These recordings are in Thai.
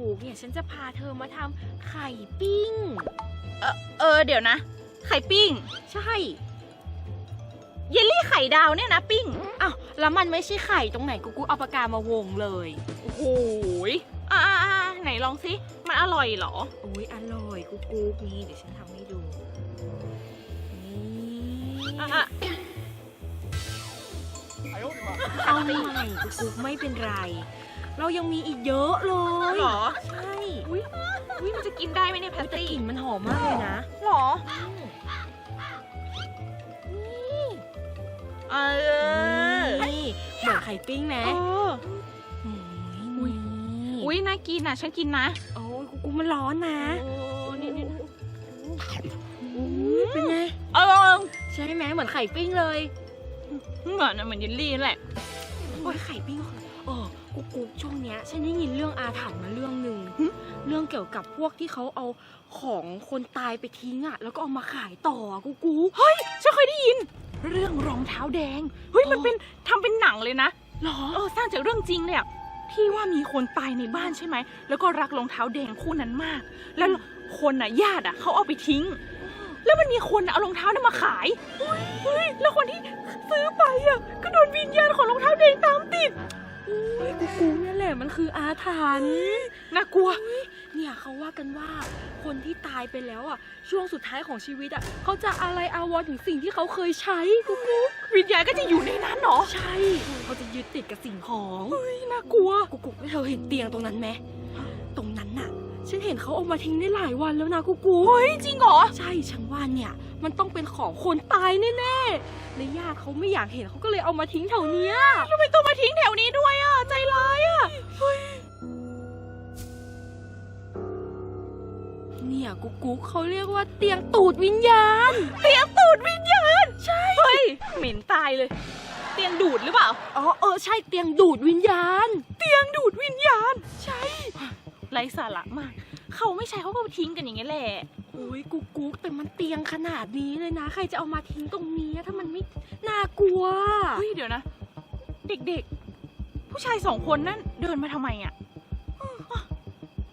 กูเนี่ยฉันจะพาเธอมาทำไข่ปิ้ง เออเออ เดี๋ยวนะ ไข่ปิ้ง ใช่ เยลลี่ไข่ดาวเนี่ยนะปิ้ง อ้าว แล้วมันไม่ใช่ไข่ตรงไหนกูกูเอาปากกามาวงเลย โอ้โหยอ่าอ่าไหนลองสิมันอร่อยเหรอโอ้ยอร่อยกูกูนี่เดี๋ยวฉันทำให้ดู นี่อะอะเอาใหม่กูกูไม่เป็นไร เรายังมีอีกเยอะเลยเหรอ ใช่อุ้ยอุ้ยมันจะกินได้ไหมเนี่ยแพตแต่ตี้กลิ่นมันหอมมากเลยนะ หรอเออนี่เหมือนไข่ปิ้งไหมเอออุ้ยอุ้ยน่ากินอะ ฉันกินนะโอ้ยกูกูมันร้อนนะโอ้นี่นี่อุ้ยเป็นไงเออใช่ไหมเหมือนไข่ปิ้งเลย เหมือนเหมือนเยลลี่นั่นแหละโอ้ยไข่ปิ้ง เออกูกูช่วงเนี้ยฉันได้ยินเรื่องอาถรรพ์มาเรื่องหนึ่งหึเรื่องเกี่ยวกับพวกที่เขาเอาของคนตายไปทิ้งอะ แล้วก็เอามาขายต่ออะกูกูฉันเคยได้ยิน เรื่องรองเท้าแดงเฮ้ยมันเป็นทำเป็นหนังเลยนะหรอเออสร้างจากเรื่องจริงเลยอะที่ว่ามีคนตายในบ้านใช่ไหม แล้วก็รักรองเท้าแดงคู่นั้นมาก แล้วคนน่ะญาติอะเขาเอาไปทิ้ง แล้วมันมีคนน่ะเอารองเท้านั้นมาขายเฮ้ยแล้วคนที่ซื้อไปอะก็โดนวิญญาณของรองเท้าแดงตามติดโอ้ย กูกูนั่นแหละมันคืออาถรรพ์น่ากลัว เนี่ยเขาว่ากันว่าคนที่ตายไปแล้วอะ ช่วงสุดท้ายของชีวิตอะเขาจะอะไรอาวรณ์ถึงสิ่งที่เขาเคยใช้กูกูวิญญาณก็จะอยู่ในนั้นเหรอใช่เขาจะยึดติดกับสิ่งของเฮ้ยน่ากลัวกูกูเธอเห็นเตียงตรงนั้นไหมตรงนั้นน่ะ ฉันเห็นเขาเอามาทิ้งได้หลายวันแล้วนะกูกูเฮ้ยจริงเหรอใช่ฉันว่าเนี่ย มันต้องเป็นของคนตายแน่ๆและญาติเขาไม่อยากเห็นเขาก็เลยเอามาทิ้งแถวเนี้ยทำไมต้องมาทิ้งแถวนี้ด้วยอะใจร้ายอะเนี่ยกูกูเขาเรียกว่าเตียงตูดวิญญาณ เตียงตูดวิญญาณ ใช่ เฮ้ย เหม็นตายเลย เตียงดูดหรือเปล่า อ๋อเออใช่เตียงดูดวิญญาณ เตียงดูดวิญญาณ ใช่ ไร้สาระมาก เขาไม่ใช่เขาก็ทิ้งกันอย่างเงี้ยแหละโอ้ยกูกูแต่มันเตียงขนาดนี้เลยนะ ใครจะเอามาทิ้งตรงนี้ถ้ามันไม่น่ากลัว เฮ้ยเดี๋ยวนะ เด็กๆ ผู้ชายสองคนนั่นเดินมาทำไมอะ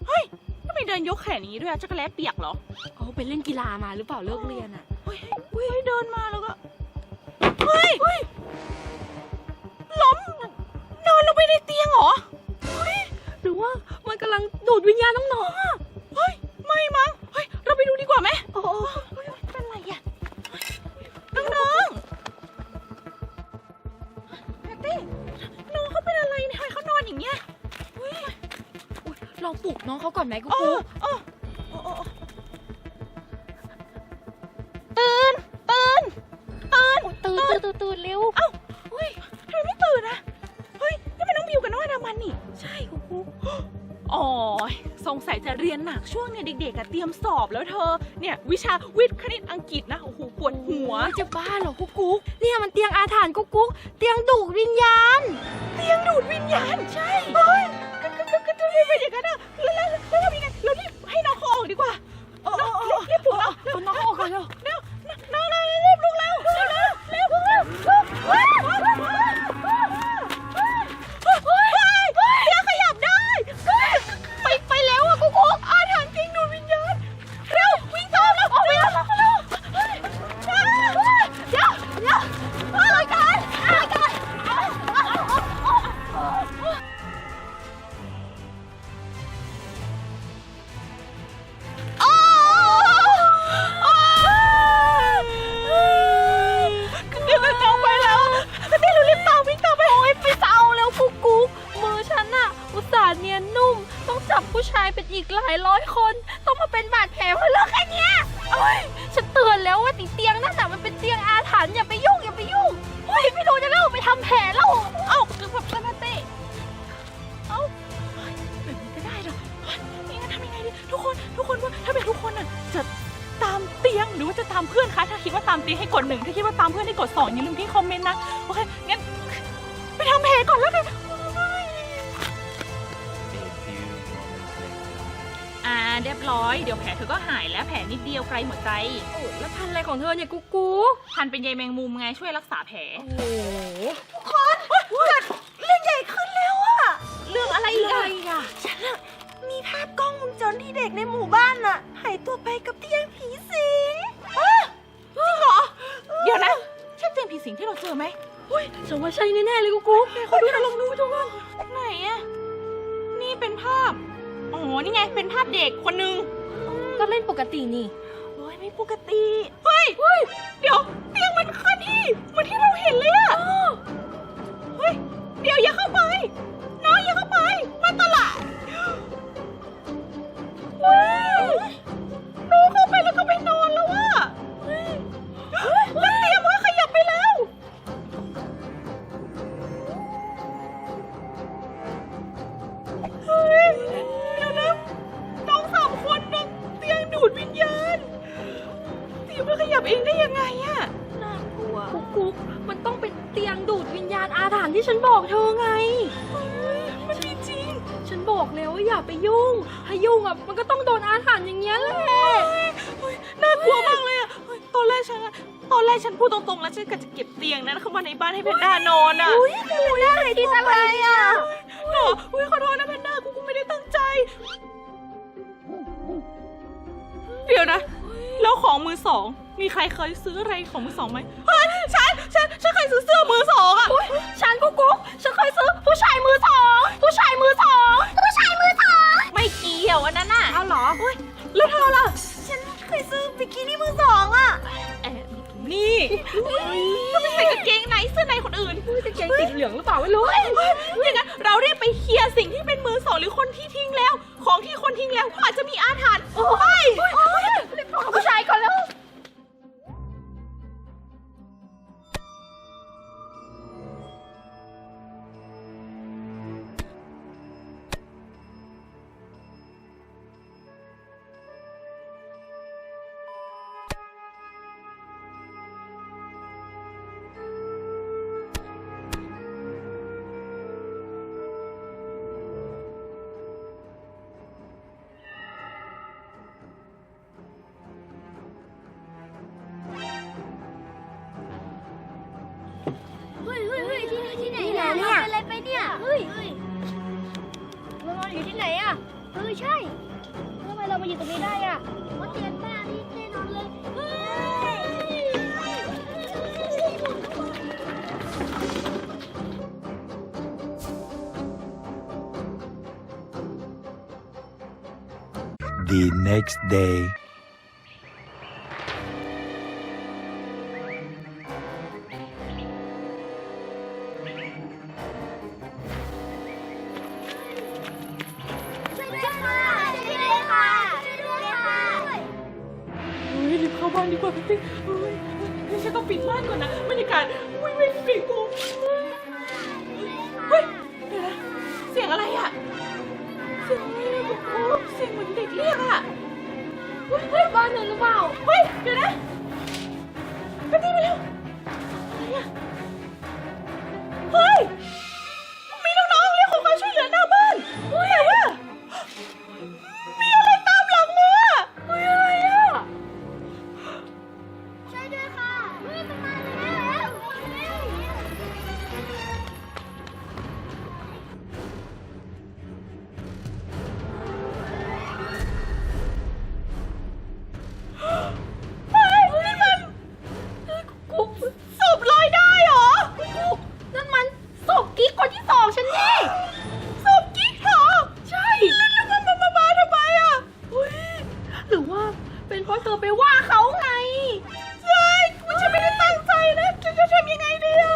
เฮ้ยทำไมเดินยกแขนอย่างนี้ด้วยอะจักรแล้เปียกเหรอเอาไปเล่นกีฬามาหรือเปล่าเลิกเรียนอะเฮ้ยเฮ้ยเดินมาแล้วก็เฮ้ยเฮ้ยล้มนอนลงไปในเตียงเหรอหรือว่ามันกำลังดูดวิญญาณน้องๆอะเฮ้ยไม่มั้ง ว่าไหมโอ้เฮ้ยเป็นไรอะเฮ้ยน้องๆแพตตี้น้องเขาเป็นอะไรเนี่ยทำไมเขานอนอย่างเงี้ยลองปลุกน้องเขาก่อนไหมกูโอ้กู ยจะเรียนหนักช่วงเนี่ยเด็กๆอะเตรียมสอบแล้วเธอ เนี่ยวิชาวิทย์คณิตอังกฤษนะโอ้โหปวดหัว จะบ้าเหรอกูกูเนี่ยมันเตียงอาถรรพ์กูกูเตียงดูดวิญญาณ เตียงดูดวิญญาณใช่เฮ้ยก็ก็ก็ก็จะไม่เป็นอย่างนั้นอะแล้วแล้วแล้วทำยังไงเรารีบให้น้องเขาออกดีกว่าเออเออเออรีบปลุกน้องเอาน้องเขาออกก่อนเร็วเร็วน้องน้องรีบลุกเร็วเร็วเร็วเร็ว ตามเตียงให้กดหนึ่งถ้าคิดว่าตามเพื่อนให้กดสองอย่าลืมที่คอมเมนต์นะ โอเค งั้น ไปทำแผลก่อนแล้วกัน A few moments later. อ่าเรียบร้อย เดี๋ยวแผลเธอก็หายแล้วแผลนิดเดียวไกลหัวใจ โอ้แล้วพันอะไรของเธอเนี่ยกุ๊กกูพันเป็นใยแมงมุมไงช่วยรักษาแผล โอ้โหเรื่องใหญ่ขึ้นแล้วอะเรื่องอะไรอีกอะไรอะอะฉันอะมีแภาพกล้องวงจรที่เด็กในหมู่บ้านน่ะหายตัวไปกับเตียงผีสิงจริงเหรอ เดี๋ยวนะใช่เตียงผีสิงที่เราเจอไหมอุ้ยฉันว่าใช่แน่ๆเลยกูกูขอดูหน่อยลองดูดูก่อนไหนอะนี่เป็นภาพอ๋อนี่ไงเป็นภาพเด็กคนหนึงก็เล่นปกตินี่โอ้ยไม่ปกติเฮ้ยเฮ้ยเดี๋ยวเตียงมันเคลื่อนที่เหมือนที่เราเห็นเลยอะเฮ้ยเดี๋ยวอย่าเข้าไป ที่ฉันบอกเธอไง มันมีจริง ฉันบอกแล้วว่าอย่าไปยุ่ง ถ้ายุ่งอะมันก็ต้องโดนอาถรรพ์อย่างเงี้ยแหละเฮ้ยน่ากลัวมากเลยอะเฮ้ยตอนแรกฉันอะตอนแรกฉันพูดตรงๆ แล้วฉันก็จะเก็บเตียงนั้นเข้ามาในบ้านให้แพนด้านอนอะอุ้ยทำไมได้คิดอะไรอะเหรออุ้ยขอโทษนะแพนด้ากูกูไม่ได้ตั้งใจ เดี๋ยวนะ แล้วของมือสอง มีใครเคยซื้ออะไรของมือสองไหมเฮ้ยฉันฉันฉันเคย ซื้อเสื้อมือสองอะฉันกุ๊กกุ๊กฉันเคยซื้อผู้ชายมือสองผู้ชายมือสองผู้ชายมือสองไม่เกี่ยวอันนั้นน่ะเอาเหรอแล้วเธอล่ะฉันเคยซื้อบิกินี่มือสองอะแอบนี่ก็ไม่ใส่กางเกงในเสื้อในคนอื่นจะเกงสีเหลืองหรือเปล่าไม่รู้เฮ้ยอย่างนั้นเรารีบไปเคลียร์สิ่งที่เป็นมือสองหรือคนที่ทิ้งแล้ว ของที่คนทิ้งแล้วก็อาจจะมีอาถรรพ์โอ้ยของผู้ชายก่อน เนี่ยเฮ้ยเฮ้ยเรานอนอยู่ที่ไหนอะเออใช่ทำไมเรามาอยู่ตรงนี้ได้อะเพราะเตียงบ้านนี่แน่นอนเลยเฮ้ย the next day. าบ้านดีกว่าพี่เฮ้ยเฮ้ยฉันต้องปิดบ้านก่อนนะบรรยากาศวิววิวปิดกูเฮ้ยเดี๋ยวนะเสียงอะไรอะ เสียงอะไรอะโอ้เสียงเหมือนเด็กเรียกอะเฮ้ยบ้านหนูหรือเปล่าเฮ้ย เป็นเพราะเธอไปว่าเขาไงใช่กูจะไม่ได้ตั้งใจนะจะจะทำยังไงดีอะ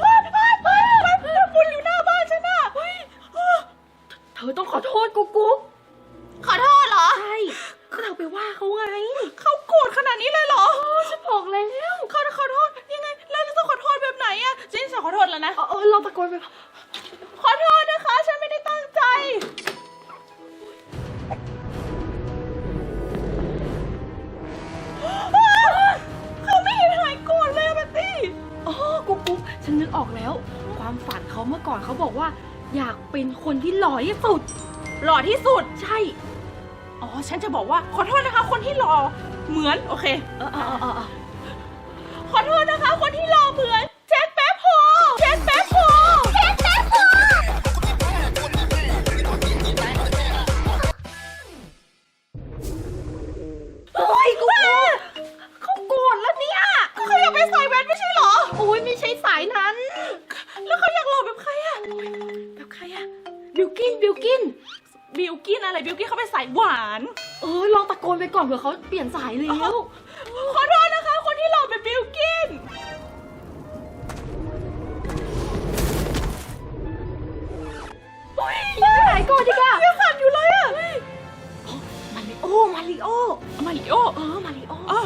เฮ้ยเฮ้ยเฮ้ยเฮ้ยคุณอยู่หน้าบ้านฉันอะเฮ้ยเธอต้องขอโทษกุ๊กกุ๊กขอโทษเหรอ ใช่ก็เธอไปว่าเขาไง เขาโกรธขนาดนี้เลยเหรอฉันบอกแล้วเขาขอโทษยังไง แล้วเราจะขอโทษแบบไหนอะฉันจะขอโทษแล้วนะเออเออเราตะโกนไปขอโทษนะคะ ฉันไม่ได้ตั้งใจ อ๋อกุ๊กกุ๊กฉันนึกออกแล้ว ความฝันเขาเมื่อก่อนเขาบอกว่า อยากเป็นคนที่หล่อที่สุด หล่อที่สุด ใช่ อ๋อ ฉันจะบอกว่าขอโทษนะคะ คนที่หล่อเหมือน โอเค เออเออเออเออเออขอโทษนะคะ คนที่หล่อเหมือน กนไปก่อนเผื่อเขาเปลี่ยนสายแล้ว ขอโทษนะคะ คนที่หล่อเป็นบิลกิน ยังไม่หายก่อนดีกว่ายังขับอยู่เลยอะมาริโอ มาริโอ มาริโอ เออ มาริโออ๋อ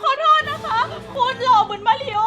ขอโทษนะคะ คนหล่อเหมือนมาริโอ